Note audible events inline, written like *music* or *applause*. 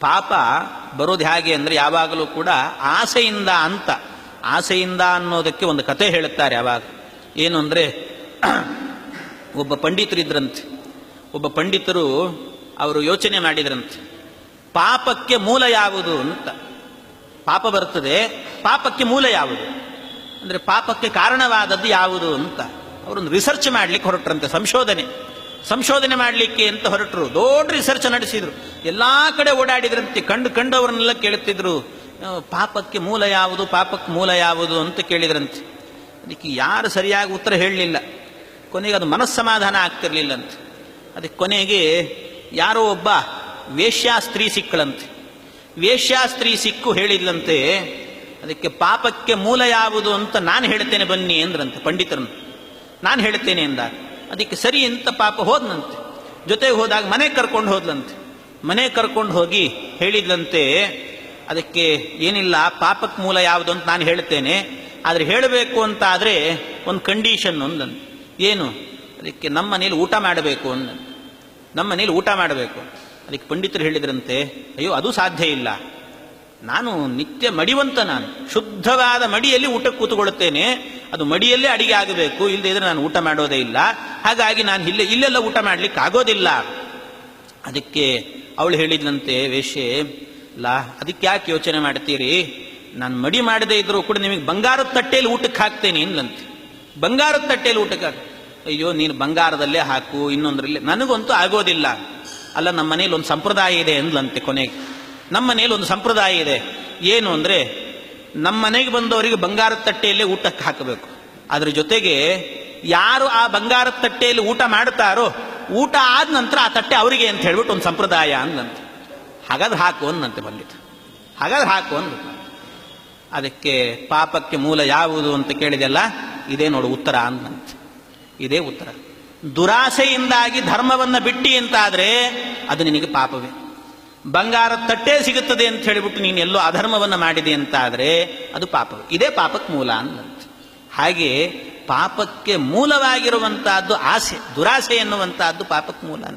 ಪಾಪ ಬರೋದು ಹೇಗೆ ಅಂದರೆ ಯಾವಾಗಲೂ ಕೂಡ ಆಸೆಯಿಂದ ಅಂತ. ಆಸೆಯಿಂದ ಅನ್ನೋದಕ್ಕೆ ಒಂದು ಕತೆ ಹೇಳುತ್ತಾರೆ ಯಾವಾಗ. ಏನು ಅಂದರೆ *clears throat* ಒಬ್ಬ ಪಂಡಿತರಿದ್ರಂತೆ ಒಬ್ಬ ಪಂಡಿತರು ಅವರು ಯೋಚನೆ ಮಾಡಿದ್ರಂತೆ. ಪಾಪಕ್ಕೆ ಮೂಲ ಯಾವುದು ಅಂತ. ಪಾಪ ಬರ್ತದೆ, ಪಾಪಕ್ಕೆ ಮೂಲ ಯಾವುದು? ಅಂದರೆ ಪಾಪಕ್ಕೆ ಕಾರಣವಾದದ್ದು ಯಾವುದು ಅಂತ. ಅವರೊಂದು ರಿಸರ್ಚ್ ಮಾಡಲಿಕ್ಕೆ ಹೊರಟ್ರಂತೆ, ಸಂಶೋಧನೆ. ಸಂಶೋಧನೆ ಮಾಡಲಿಕ್ಕೆ ಅಂತ ಹೊರಟರು. ದೊಡ್ಡ ರಿಸರ್ಚ್ ನಡೆಸಿದ್ರು. ಎಲ್ಲ ಕಡೆ ಓಡಾಡಿದ್ರಂತೆ. ಕಂಡು ಕಂಡವರನ್ನೆಲ್ಲ ಕೇಳುತ್ತಿದ್ರು ಪಾಪಕ್ಕೆ ಮೂಲ ಯಾವುದು, ಪಾಪಕ್ಕೆ ಮೂಲ ಯಾವುದು ಅಂತ ಕೇಳಿದ್ರಂತೆ. ಅದಕ್ಕೆ ಯಾರು ಸರಿಯಾಗಿ ಉತ್ತರ ಹೇಳಲಿಲ್ಲ. ಕೊನೆಗೆ ಅದು ಮನಸ್ಸಮಾಧಾನ ಆಗ್ತಿರ್ಲಿಲ್ಲಂತೆ. ಅದಕ್ಕೆ ಕೊನೆಗೆ ಯಾರೋ ಒಬ್ಬ ವೇಶ್ಯಾ ಸ್ತ್ರೀ ಸಿಕ್ಕಳಂತೆ. ವೇಶ್ಯಾ ಸ್ತ್ರೀ ಸಿಕ್ಕು ಹೇಳಿದ್ಲಂತೆ, ಅದಕ್ಕೆ ಪಾಪಕ್ಕೆ ಮೂಲ ಯಾವುದು ಅಂತ ನಾನು ಹೇಳ್ತೇನೆ ಬನ್ನಿ ಅಂದ್ರಂತೆ ಪಂಡಿತರನ್ನು. ನಾನು ಹೇಳ್ತೇನೆ ಎಂದ ಅದಕ್ಕೆ ಸರಿ ಅಂತ ಪಾಪ ಹೋದ್ನಂತೆ. ಜೊತೆಗೆ ಹೋದಾಗ ಮನೆ ಕರ್ಕೊಂಡು ಹೋದ್ಲಂತೆ. ಮನೆ ಕರ್ಕೊಂಡು ಹೋಗಿ ಹೇಳಿದ್ಲಂತೆ, ಅದಕ್ಕೆ ಏನಿಲ್ಲ, ಪಾಪಕ್ಕೆ ಮೂಲ ಯಾವುದು ಅಂತ ನಾನು ಹೇಳ್ತೇನೆ. ಆದರೆ ಹೇಳಬೇಕು ಅಂತ ಆದರೆ ಒಂದು ಕಂಡೀಷನ್ ಒಂದಂತೆ ಏನು? ಅದಕ್ಕೆ ನಮ್ಮ ಮನೇಲಿ ಊಟ ಮಾಡಬೇಕು ಅಂದ ನಮ್ಮ ಮನೇಲಿ ಊಟ ಮಾಡಬೇಕು. ಅದಕ್ಕೆ ಪಂಡಿತರು ಹೇಳಿದ್ರಂತೆ, ಅಯ್ಯೋ, ಅದು ಸಾಧ್ಯ ಇಲ್ಲ. ನಾನು ನಿತ್ಯ ಮಡಿವಂತ ನಾನು. ಶುದ್ಧವಾದ ಮಡಿಯಲ್ಲಿ ಊಟಕ್ಕೆ ಕೂತ್ಕೊಳ್ಳುತ್ತೇನೆ. ಅದು ಮಡಿಯಲ್ಲೇ ಅಡಿಗೆ ಆಗಬೇಕು. ಇಲ್ಲದೆ ಇದ್ರೆ ನಾನು ಊಟ ಮಾಡೋದೇ ಇಲ್ಲ. ಹಾಗಾಗಿ ನಾನು ಇಲ್ಲೇ, ಇಲ್ಲೆಲ್ಲ ಊಟ ಮಾಡ್ಲಿಕ್ಕೆ ಆಗೋದಿಲ್ಲ. ಅದಕ್ಕೆ ಅವಳು ಹೇಳಿದ್ಲಂತೆ ವೇಷೆ ಲಾ, ಅದಕ್ಕೆ ಯಾಕೆ ಯೋಚನೆ ಮಾಡ್ತೀರಿ? ನಾನು ಮಡಿ ಮಾಡದೇ ಇದ್ದರೂ ಕೂಡ ನಿಮಗೆ ಬಂಗಾರದ ತಟ್ಟೆಯಲ್ಲಿ ಊಟಕ್ಕೆ ಹಾಕ್ತೇನೆ ಇಲ್ಲಂತೆ ಬಂಗಾರದ ತಟ್ಟೆಯಲ್ಲಿ ಊಟಕ್ಕೆ ಹಾಕಿ, ಅಯ್ಯೋ, ನೀನು ಬಂಗಾರದಲ್ಲೇ ಹಾಕು, ಇನ್ನೊಂದರಲ್ಲಿ ನನಗಂತೂ ಆಗೋದಿಲ್ಲ. ಅಲ್ಲ, ನಮ್ಮ ಮನೇಲಿ ಒಂದು ಸಂಪ್ರದಾಯ ಇದೆ ಅಂದ್ಲಂತೆ ಕೊನೆಗೆ. ನಮ್ಮ ಮನೇಲಿ ಒಂದು ಸಂಪ್ರದಾಯ ಇದೆ. ಏನು ಅಂದರೆ, ನಮ್ಮ ಮನೆಗೆ ಬಂದವರಿಗೆ ಬಂಗಾರದ ತಟ್ಟೆಯಲ್ಲೇ ಊಟಕ್ಕೆ ಹಾಕಬೇಕು. ಅದ್ರ ಜೊತೆಗೆ ಯಾರು ಆ ಬಂಗಾರದ ತಟ್ಟೆಯಲ್ಲಿ ಊಟ ಮಾಡ್ತಾರೋ ಊಟ ಆದ ನಂತರ ಆ ತಟ್ಟೆ ಅವರಿಗೆ ಅಂತ ಹೇಳ್ಬಿಟ್ಟು ಒಂದು ಸಂಪ್ರದಾಯ ಅಂದಂತೆ. ಹಾಗಾದ್ರೆ ಹಾಕು ಅಂದಂತೆ ಪಂಡಿತ ಹಾಗಾದ್ರೆ ಹಾಕು ಅಂದ ಅದಕ್ಕೆ ಪಾಪಕ್ಕೆ ಮೂಲ ಯಾವುದು ಅಂತ ಕೇಳಿದೆಲ್ಲ ಇದೇ ನೋಡು ಉತ್ತರ ಅಂದಂತೆ. ಇದೇ ಉತ್ತರ. ದುರಾಸೆಯಿಂದಾಗಿ ಧರ್ಮವನ್ನು ಬಿಟ್ಟಿ ಅಂತಾದರೆ ಅದು ನಿನಗೆ ಪಾಪವೇ. ಬಂಗಾರದ ತಟ್ಟೆ ಸಿಗುತ್ತದೆ ಅಂತ ಹೇಳಿಬಿಟ್ಟು ನೀನು ಎಲ್ಲೋ ಅಧರ್ಮವನ್ನು ಮಾಡಿದೆ ಅಂತಾದರೆ ಅದು ಪಾಪವೇ. ಇದೇ ಪಾಪಕ್ಕೆ ಮೂಲ ಅಂದಂತೆ. ಹಾಗೆ ಪಾಪಕ್ಕೆ ಮೂಲವಾಗಿರುವಂತಹದ್ದು ಆಸೆ ದುರಾಸೆ ಎನ್ನುವಂತಹದ್ದು ಪಾಪಕ್ಕೆ ಮೂಲ ಅಂತ.